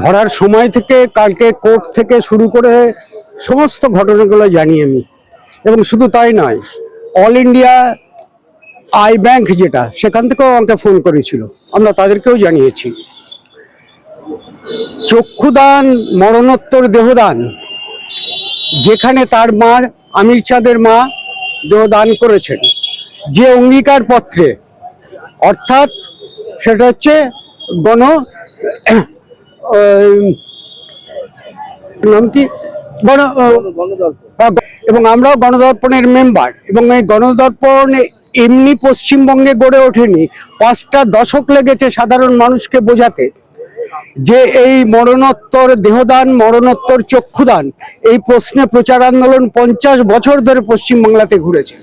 ধরার সময় থেকে, কালকে কোর্ট থেকে শুরু করে সমস্ত ঘটনাগুলো জানি আমি। এবং শুধু তাই নয়, অল ইন্ডিয়া আই ব্যাংক যেটা, সেখান থেকেও আমাকে ফোন করেছিল। আমরা তাদেরকেও জানিয়েছি। চক্ষুদান, মরণোত্তর দেহদান, যেখানে তার মা, আমির চাঁদের মা, দেহদান করেছেন। যে অঙ্গীকার পত্রে, অর্থাৎ সেটা হচ্ছে গণ নাম কি? গণ এবং আমরাও গণদর্পণের মেম্বার এবং এই গণদর্পণ এমনি পশ্চিমবঙ্গে গড়ে ওঠেনি। পাঁচটা দশক লেগেছে সাধারণ মানুষকে বোঝাতে। যে এই মরণোত্তর দেহদান, মরণোত্তর চক্ষুদান, এই প্রশ্নে প্রচার আন্দোলন পঞ্চাশ বছর ধরে পশ্চিমবাংলাতে ঘুরেছে।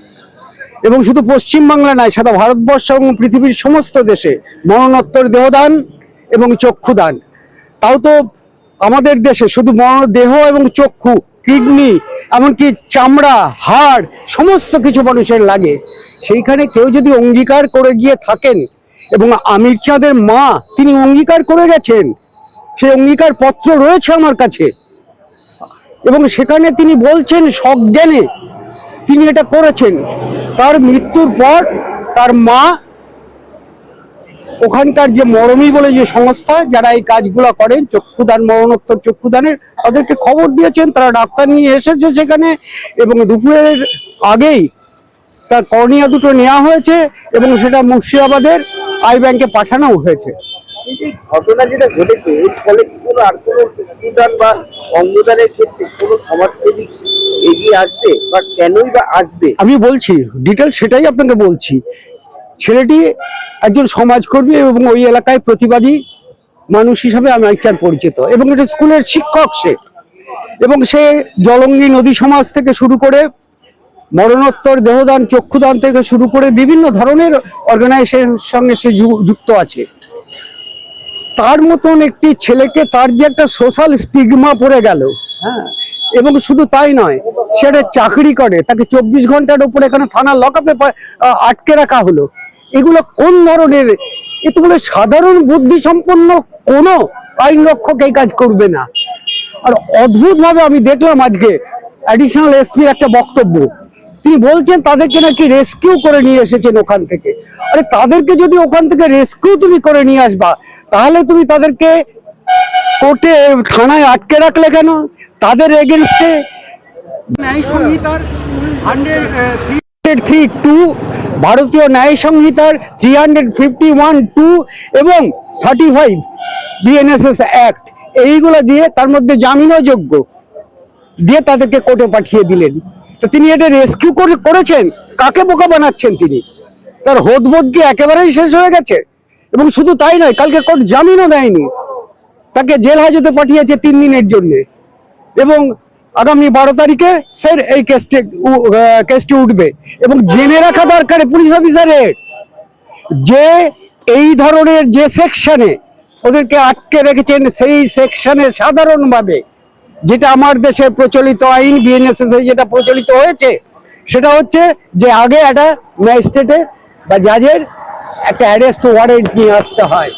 এবং শুধু পশ্চিমবাংলা নয়, সারা ভারতবর্ষ এবং পৃথিবীর সমস্ত দেশে মরণোত্তর দেহদান এবং চক্ষুদান। তাও তো আমাদের দেশে শুধু দেহ এবং চক্ষু, কিডনি, এমনকি চামড়া, হাড়, সমস্ত কিছু মানুষের লাগে। সেইখানে কেউ যদি অঙ্গীকার করে গিয়ে থাকেন এবং আমির চাঁদের মা তিনি অঙ্গীকার করে গেছেন, সেই অঙ্গীকার পত্র রয়েছে আমার কাছে। এবং সেখানে তিনি বলছেন সজ্ঞানে তিনি এটা করেছেন। তার মৃত্যুর পর তার মা ওখানকার যে মরমী বলে যে সংস্থা যারা এই কাজগুলো করেন চক্ষুদান মরণোত্তর চক্ষুদানের তাদেরকে খবর দিয়েছেন তারা ডাক্তার নিয়ে এসেছে সেখানে এবং দুপুরের আগেই তার কর্নিয়া দুটো নেওয়া হয়েছে এবং সেটা মুর্শিদাবাদের আই ব্যাংকে পাঠানো হয়েছে। এই ঘটনা যেটা ঘটেছে এর ফলে কি কোনো আর কোনো চক্ষুদান বা অঙ্গদানের ক্ষেত্রে কোনো সমাজসেবী এগিয়ে আসবে বা কেনই বা আসবে? আমি বলছি ডিটেল সেটাই আপনাকে বলছি। ছেলেটি একজন সমাজকর্মী এবং ওই এলাকায় প্রতিবাদী মানুষ হিসাবে আমি একচার পরিচিত। এবং এটা স্কুলের শিক্ষক সে। এবং সে জলঙ্গি নদী সমাজ থেকে শুরু করে মরণোত্তর, দেহদান, চক্ষুদান থেকে শুরু করে বিভিন্ন ধরনের অর্গানাইজেশনের সঙ্গে সে যুক্ত আছে। তার মতন একটি ছেলেকে তার যে একটা সোশ্যাল স্টিগমা পড়ে গেল হ্যাঁ এবং শুধু তাই নয় সেটা চাকরি করে, তাকে চব্বিশ ঘণ্টার উপরে এখানে থানার লকআপে আটকে রাখা হলো। এগুলো কোন ধরনের? এগুলো সাধারণ বুদ্ধি সম্পন্ন কোনো আইন রক্ষক এই কাজ করবে না। আর অদ্ভুত ভাবে আমি দেখলাম আজকে অ্যাডিশনাল এসপির একটা বক্তব্য। তিনি বলছেন, তাদেরকে নাকি রেস্কিউ করে নিয়ে এসেছেন ওখান থেকে। আরে, তাদেরকে যদি ওখান থেকে রেস্কিউ তুমি করে নিয়ে আসবা, তাহলে তুমি তাদেরকে কোর্টে, থানায় আটকে রাখলে কেন? তাদের এগেনস্টে ন্যায় সংহিতার হান্ড্রেড থ্রি টু ভারতীয় ন্যায় সংহিতার three hundred fifty one two এবং থার্টি ফাইভ বিএনএসএস অ্যাক্ট এইগুলো দিয়ে তার মধ্যে জামিনও যোগ্য। দিয়ে তাদেরকে কোর্টে পাঠিয়ে দিলেন। তো তিনি এটা রেস্কিউ করে, করেছেন? কাকে বোকা বানাচ্ছেন তিনি? তার হোদবোধ কি একেবারেই শেষ হয়ে গেছে? এবং শুধু তাই নয়, কালকে কোর্ট জামিনও দেয়নি। তাকে জেল হাজতে পাঠিয়েছে তিন দিনের জন্যে। এবং আগামী বারো তারিখে ফের এই কেসটি কেসটি উঠবে। এবং জেনে রাখা দরকার পুলিশ অফিসারের। যে এই ধরনের যে সেকশনে ওদেরকে আটকে রেখেছেন, সেই সেকশনে সাধারণভাবে যেটা আমার দেশের প্রচলিত আইন বিএনএসএস যেটা প্রচলিত হয়েছে, সেটা হচ্ছে যে আগে একটা ম্যাজিস্ট্রেটে বা জাজের একটা অ্যারেস্ট ওয়ারেন্ট নিয়ে আসতে হয়।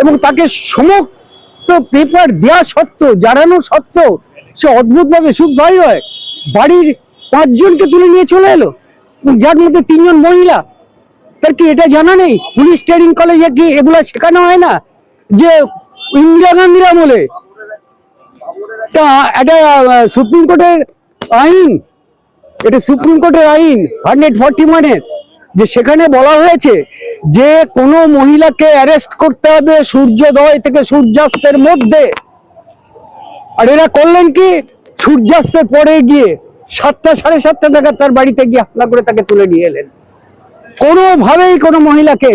এবং তাকে সমস্ত পেপার দেওয়া সত্ত্বেও, জানানো সত্ত্বেও সে অদ্ভুতভাবে সুখ ভাই হয়। বাড়ির পাঁচজনকে তুলে নিয়ে চলে এলো। যার মধ্যে তিনজন মহিলা। তার কি এটা জানা নেই? পুলিশ ট্রেনিং কলেজে কি এগুলো শেখানো হয় না? যে ইন্দিরা গান্ধীর আমলে তা এটা সুপ্রিম কোর্টের আইন। এটা সুপ্রিম কোর্টের আইন, হান্ড্রেড ফর্টি ওয়ানের যে সেখানে বলা হয়েছে যে কোনো মহিলাকে অ্যারেস্ট করতে হবে সূর্যোদয় থেকে সূর্যাস্তের মধ্যে। আর এরা করলেন কি? সূর্যাস্তের পরে গিয়ে সাতটা, সাড়ে সাতটা নাগাদ তার বাড়িতে গিয়ে হামলা করে তাকে তুলে নিয়ে এলেন। কোনোভাবেই কোনো মহিলাকে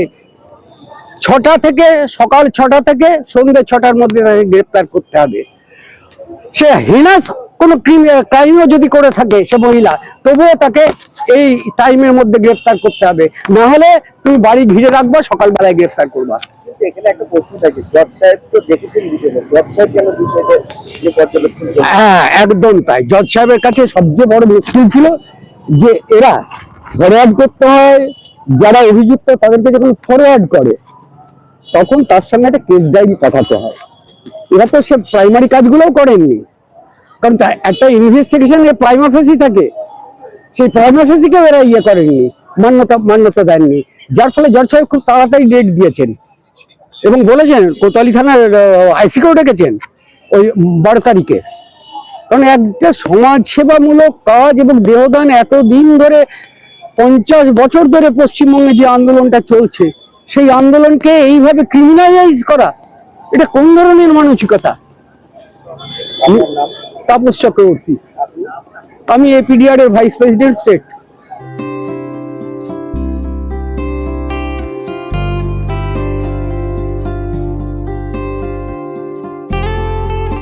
ছটা থেকে, সকাল ছটা থেকে সন্ধ্যে ছটার মধ্যে তাকে গ্রেপ্তার করতে হবে। সে হেনাস কোনো ক্রাইমও যদি করে থাকে সে মহিলা, তবুও তাকে এই টাইমের মধ্যে গ্রেপ্তার করতে হবে। না হলে তুমি বাড়ি ঘিরে রাখবা, সকালবেলায় গ্রেপ্তার করবা। যে হ্যাঁ একদম তাই। জজ সাহেবের কাছে সবচেয়ে বড় মুশকিল ছিল যে এরা ফরওয়ার্ড করতে হয়, যারা অভিযুক্ত তাদেরকে যখন ফরওয়ার্ড করে, তখন তার সঙ্গে একটা কেস ডায়েরি পাঠাতে হয়। এরা তো সে প্রাইমারি কাজগুলোও করেননি। কারণ একটা ইনভেস্টিগেশন প্রাইমা ফেসি থাকে, সেই প্রাইমা ফেসিকেও এরা ইয়ে করেননি, মান্যতা মান্যতা দেননি। যার ফলে জজ সাহেব খুব তাড়াতাড়ি ডেট দিয়েছেন। এবং বলেছেন কোতালি থানার আইসিকেও ডেকেছেন, ওই বারো তারিখে কারণ একটা সমাজ সেবামূলক কাজ এবং দেহদান এত দিন ধরে, পঞ্চাশ বছর ধরে পশ্চিমবঙ্গে যে আন্দোলনটা চলছে, সেই আন্দোলনকে এইভাবে ক্রিমিনালাইজ করা, এটা কোন ধরনের মানসিকতা? তাপস চক্রবর্তী। আমি এপিডিআর এর ভাইস প্রেসিডেন্ট স্টেট